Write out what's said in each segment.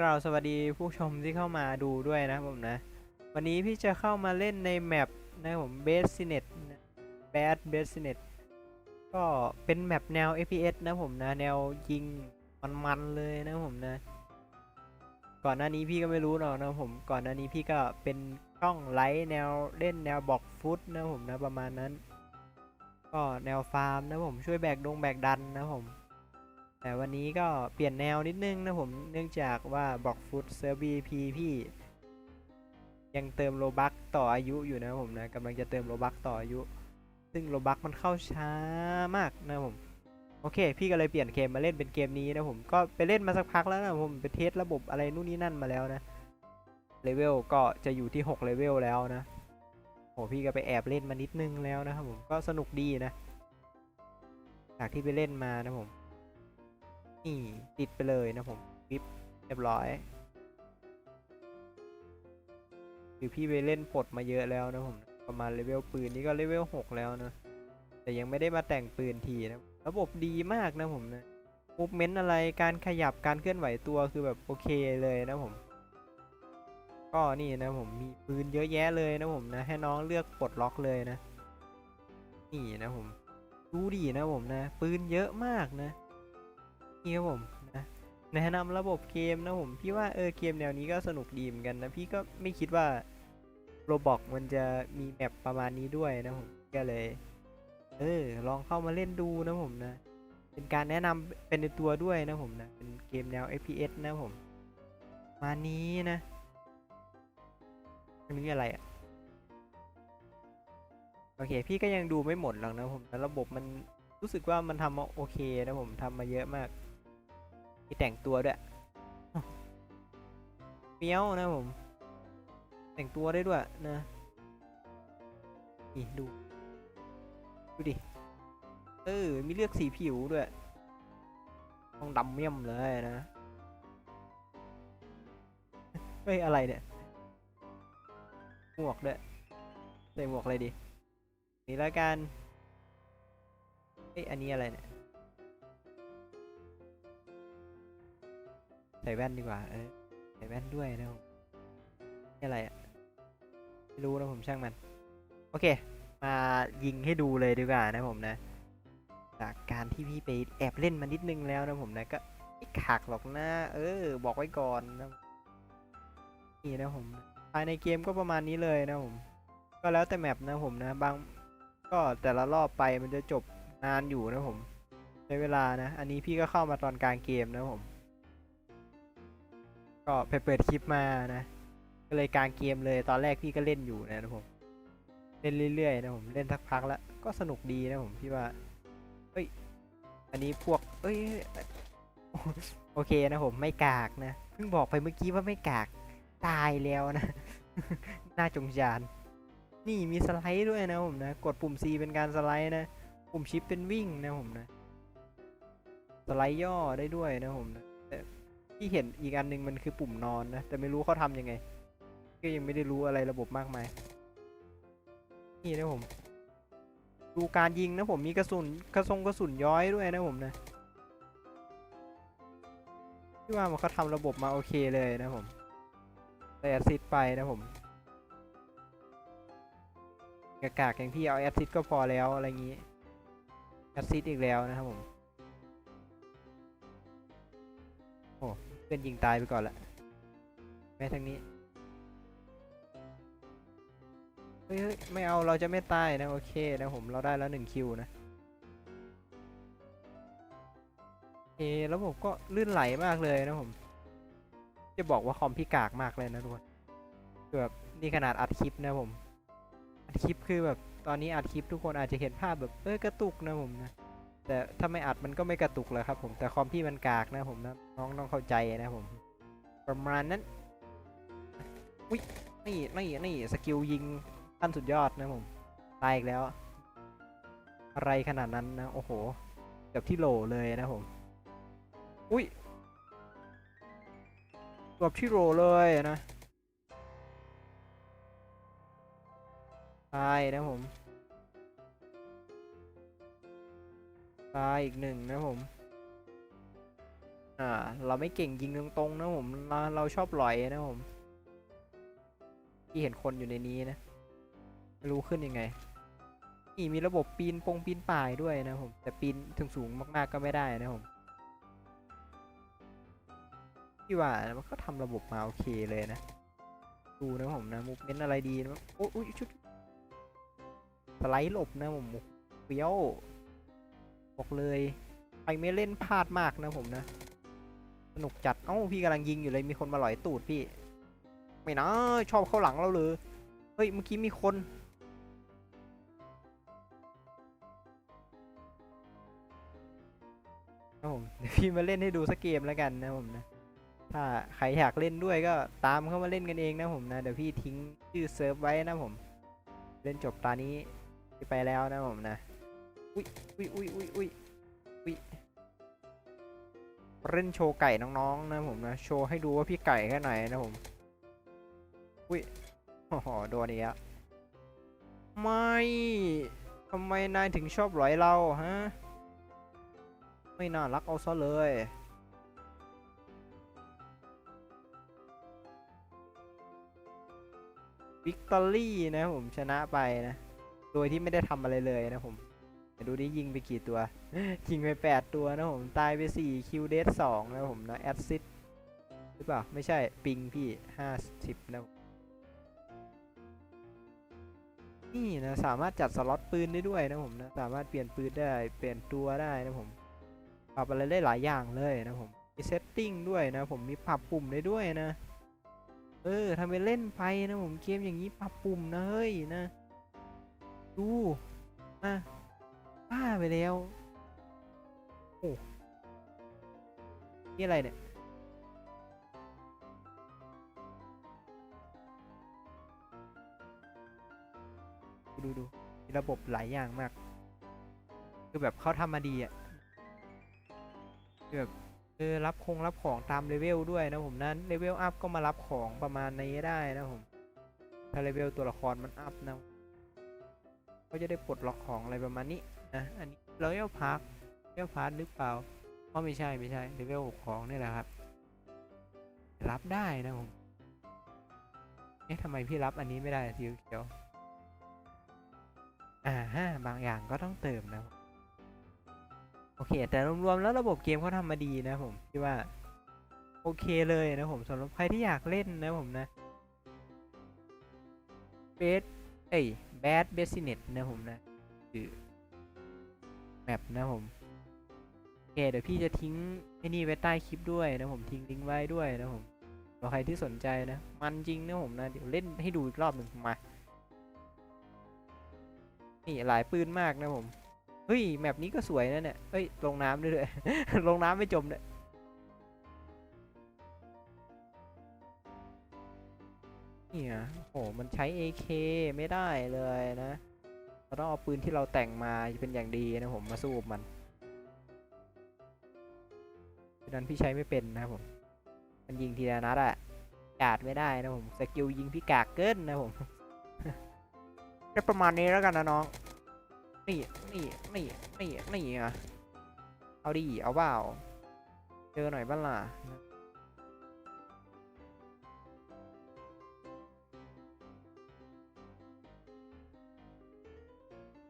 กล่าวสวัสดีผู้ชมที่เข้ามาดูด้วยนะผมนะ วันนี้พี่จะเข้ามาเล่นในแมปนะครับผม b a s i n e t Bad b a s i n e t ก็เป็นแมปแนว FPS นะผมนะ แนวยิงมันๆเลยนะผมนะ ก่อนหน้านี้พี่ก็ไม่รู้หรอกนะผม ก่อนหน้านี้พี่ก็เป็นช่องไลท์แนวเล่นแนวบอกฟุตนะผมนะประมาณนั้น ก็แนวฟาร์มนะผมช่วยแบกดงแบกดันนะผม แต่วันนี้ก็เปลี่ยนแนวนิดนึงนะผมเนื่องจากว่าบอกฟุตเซิร์ฟ VIP พี่ ยังเติมโลบักต่ออายุอยู่นะผมนะกำลังจะเติมโลบักต่ออายุ ซึ่งโลบักมันเข้าช้ามากนะผมโอเค พี่ก็เลยเปลี่ยนเกมมาเล่นเป็นเกมนี้นะผมก็ไปเล่นมาสักพักแล้วนะผมไปเทสระบบอะไรนู่นนี่นั่นมาแล้วนะเลเวลก็จะอยู่ที่6เลเวลแล้วนะโหพี่ก็ไปแอบเล่นมานิดนึงแล้วนะครับผมก็สนุกดีนะ จากที่ไปเล่นมานะผม นี่ติดไปเลยนะผมวิบเรียบร้อย คือพี่ไปเล่นปลดมาเยอะแล้วนะผมประมาณเลเวลปืนนี่ก็เลเวล6แล้วนะ แต่ยังไม่ได้มาแต่งปืนทีนะ ระบบดีมากนะผมนะมูฟเมนต์อะไรการขยับการเคลื่อนไหวตัวคือแบบโอเคเลยนะผม ก็นี่นะผมมีปืนเยอะแยะเลยนะผมนะ ให้น้องเลือกปลดล็อกเลยนะ นี่นะผม ดูดีนะผมนะ ปืนเยอะมากนะ นี่ครับผมนะแนะนำระบบเกมนะผมพี่ว่าเออเกมแนวนี้ก็สนุกดีเหมือนกันนะพี่ก็ไม่คิดว่าโรบอกมันจะมีแมปประมาณนี้ด้วยนะผมก็เลย เออ ลองเข้ามาเล่นดูนะผมนะ เป็นการแนะนำเป็นในตัวด้วยนะผมนะ เป็นเกมแนว FPS นะผม มานี้นะอันนี้อะไรอะโอเค พี่ก็ยังดูไม่หมดหรอกนะผมแต่ระบบมันรู้สึกว่ามันทำมาโอเคนะผมทำมาเยอะมาก มีแต่งตัวด้วยเฟี้ยวนะผม แต่งตัวได้ด้วยนะนี่ดู ดูดิ เออ มีเลือกสีผิวด้วยต้องดำเมี่ยมเลยนะเฮ้ย อะไรเนี่ย หมวกด้วยใส่หมวกอะไรดี นี่แล้วกัน เฮ้ย อันนี้อะไรเนี่ย ใส่แว่นดีกว่า เออ ใส่แว่นด้วยนะผมนี่อะไรอะไม่รู้นะผมช่างมัน โอเค มายิงให้ดูเลยดีกว่านะผมนะ จากการที่พี่ไปแอบเล่นมานิดนึงแล้วนะผมนะก็ไม่ขักหรอกนะ เออ บอกไว้ก่อนนะนี่นะผม ภายในเกมก็ประมาณนี้เลยนะผม ก็แล้วแต่แมปนะผมนะ บาง ก็แต่ละรอบไปมันจะจบนานอยู่นะผมใช้เวลานะ อันนี้พี่ก็เข้ามาตอนกลางเกมนะผม ก็ไปเปิดคลิปมานะ ก็เลยกลางเกมเลยตอนแรกพี่ก็เล่นอยู่นะผม เล่นเรื่อยๆนะผมเล่นสักพักแล้วก็สนุกดีนะผมพี่ว่าเฮ้ย อันนี้พวก เอ้ย โอเคนะผมไม่กากนะ เพิ่งบอกไปเมื่อกี้ว่าไม่กากตายแล้วนะ น่าจงจาน นี่มีสไลด์ด้วยนะผมนะ กดปุ่ม C เป็นการสไลด์นะ ปุ่มชิปเป็นวิ่งนะผมนะ สไลด์ย่อได้ด้วยนะผมนะ ที่เห็นอีกอันหนึงมันคือปุ่มนอนนะ แต่ไม่รู้เขาทำยังไง ก็ยังไม่ได้รู้อะไรระบบมากมาย นี่นะผม ดูการยิงนะผมมีกระสุนกระทรงกระสุนย้อยด้วยนะผมนะที่ว่ามันเขาทำระบบมาโอเคเลยนะผมใส่แอดซิดไปนะผมกากากอย่างพี่เอาแอดซิดก็พอแล้วอะไรอย่างงี้แอดซิดอีกแล้วนะครับผมโอ้ พื่อนยิงตายไปก่อนละแม่ทางนี้เฮ้ยไม่เอาเราจะไม่ตายนะโอเคนะผมเราได้แล้วหนึ่งคิวนะโอแล้วผมก็ลื่นไหลมากเลยนะผม จะบอกว่าคอมพี่กากมากเลยนะทุกคนแบบนี่ขนาดอัดคลิปนะผมอัดคลิปคือแบบตอนนี้อัดคลิปทุกคนอาจจะเห็นภาพแบบเอ้ยกระตุกนะผมนะ แต่ถ้าไม่อัดมันก็ไม่กระตุกเลยครับผมแต่คอมพี่มันกากนะผมนะน้องต้องเข้าใจนะผม ประมาณนั้นอุ้ยนี่นี่นี่สกิลยิงขั้นสุดยอดนะผมตายอีกแล้ว อะไรขนาดนั้นนะโอ้โหเกือบที่โหลเลยนะผมอุ้ยเกือบที่โหลเลยนะตายนะผม ตายอีกหนึ่งนะผม อ่า เราไม่เก่งยิงตรงๆนะผมเราเราชอบลอยนะผม ที่เห็นคนอยู่ในนี้นะไม่รู้ขึ้นยังไง นี่มีระบบปีนปงปีนป่ายด้วยนะผม แต่ปีนถึงสูงมากๆก็ไม่ได้นะผมพี่ว่ามันก็ทำระบบมาโอเคเลยนะ ดูนะผมนะมุกเน้นอะไรดีนะโอ้ยชุดสไลด์หลบนะผมเฟี้ยว บอกเลยใครไม่เล่นพลาดมากนะผมนะ สนุกจัด เอ้าพี่กำลังยิงอยู่เลยมีคนมาหลอยตูดพี่ ไม่นะชอบเข้าหลังเราเลยเฮ้ยเมื่อกี้มีคนนะผมเดี๋ยวพี่มาเล่นให้ดูสักเกมแล้วกันนะผมนะ ถ้าใครอยากเล่นด้วยก็ตามเข้ามาเล่นกันเองนะผมนะ เดี๋ยวพี่ทิ้งชื่อเซิร์ฟไว้นะผม เล่นจบตานี้ไปแล้วนะผมนะ อุ้ยอุ้ยอุ้ยอุ้ยอุ้ยอุ้ยเล่นโชว์ไก่น้องๆนะผมนะโชว์ให้ดูว่าพี่ไก่แค่ไหนนะผมอุ้ยโอ้โหโดนอีกแล้วไม่ทำไมนายถึงชอบหลอยเราฮะไม่น่ารักเอาซะเลยวิกตอรี่นะผมชนะไปนะ โดยที่ไม่ได้ทำอะไรเลยนะผม ดูดิยิงไปกี่ตัว ยิงไปแปดตัวนะผมตายไปสี่คิวเดสสองนะผมนะแอดซิดหรือเปล่า ไม่ใช่ปิงพี่ห้าสิบนะ นี่นะสามารถจัดสล็อตปืนได้ด้วยนะผมนะ สามารถเปลี่ยนปืนได้ เปลี่ยนตัวได้นะผมปรับอะไรได้หลายอย่างเลยนะผมมีเซตติ้งด้วยนะ ผมมีปรับปุ่มได้ด้วยนะ เออทำไปเล่นไปนะผมเกมอย่างนี้ปรับปุ่มนะเฮ้ยนะ ดูนะ บ้าไปแล้ว โอ้นี่อะไรเนี่ย ดูดูมีระบบหลายอย่างมาก คือแบบเขาทำมาดีอะคือแบบเออรับคงรับของตามเลเวลด้วยนะผมนั้นเลเวลอัพก็มารับของประมาณนี้ได้นะผม ถ้าเลเวลตัวละครมันอัพนะก็จะได้ปลดล็อกของอะไรประมาณนี้ นะอันนี้เลเวลพาร์คเลเวลพาร์คหรือเปล่าอ๋อไม่ใช่ไม่ใช่เลเวลของนี่แหละครับ รับได้นะผมเอ๊ะทำไมพี่รับอันนี้ไม่ได้สีเขียวอ่าฮะบางอย่างก็ต้องเติมนะโอเค แต่รวมๆแล้วระบบเกมเขาทำมาดีนะผมคิดว่า โอเคเลยนะผมสำหรับใครที่อยากเล่นนะผมนะเบสเอ้ยแบดเบสเน็ตนะผมนะคือ แมปนะผมโอเคเดี๋ยวพี่จะทิ้งไอ้นี่ไว้ใต้คลิปด้วยนะผมทิ้งลิงก์ไว้ด้วยนะผมสำหรับใครที่สนใจนะ มันจริงนะผมนะ เดี๋ยวเล่นให้ดูอีกรอบหนึ่งมา นี่หลายปืนมากนะผม เฮ้ย แมปนี้ก็สวยนะเนี่ยเฮ้ย ลงน้ำด้วยด้วยลงน้ำไม่จมเลยนี่ยโอ้โห มันใช้ AK ไม่ได้เลยนะ เราต้องเอาปืนที่เราแต่งมาเป็นอย่างดีนะผมมาสู้กับมันฉะนั้นพี่ใช้ไม่เป็นนะผม มันยิงทีละนัดอะกาดไม่ได้นะผมสกิลยิงพี่กากเกินนะผมก็ประมาณนี้แล้วกันนะน้อง นี่นี่นี่นี่นี่อะเอาดิเอาเปล่าเจอหน่อยบ้างล่ะ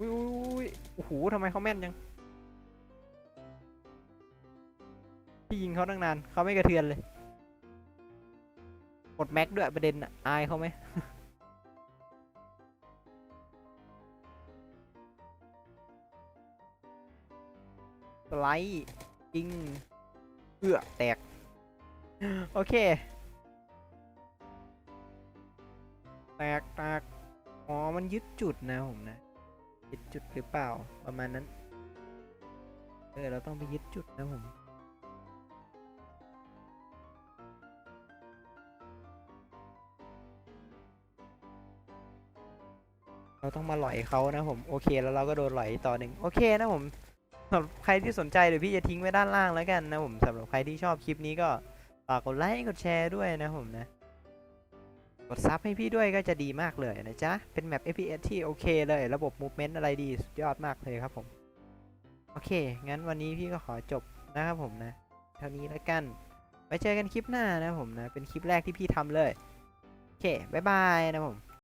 อุ้ยอุ้ยโอ้โหทำไมเขาแม่นยังพี่ยิงเขาตั้งนานเขาไม่กระเทือนเลยหมดแม็กด้วยประเด็นอะอายเขาไหมสไลด์ยิงเอื้อแตก โอเค แตกแตกอ๋อ มันยึดจุดนะผมนะ ยึดจุดหรือเปล่าประมาณนั้น เออ เราต้องไปยึดจุดนะผมเราต้องมาหลอยเขานะผมโอเคแล้วเราก็โดนหลอยต่อหนึ่งโอเคนะผมสำหรับใครที่สนใจเดี๋ยวพี่จะทิ้งไว้ด้านล่างแล้วกันนะผมสำหรับใครที่ชอบคลิปนี้ก็ฝากกดไลค์กดแชร์ด้วยนะผมนะ กดซับให้พี่ด้วยก็จะดีมากเลยนะจ๊ะ เป็นแมป FPS ที่โอเคเลย ระบบ Movement อะไรดีสุดยอดมากเลยครับผม โอเค งั้นวันนี้พี่ก็ขอจบนะครับผมนะ เท่านี้แล้วกัน ไว้เจอกันคลิปหน้านะผมนะ เป็นคลิปแรกที่พี่ทำเลย โอเค บ๊ายบายนะผม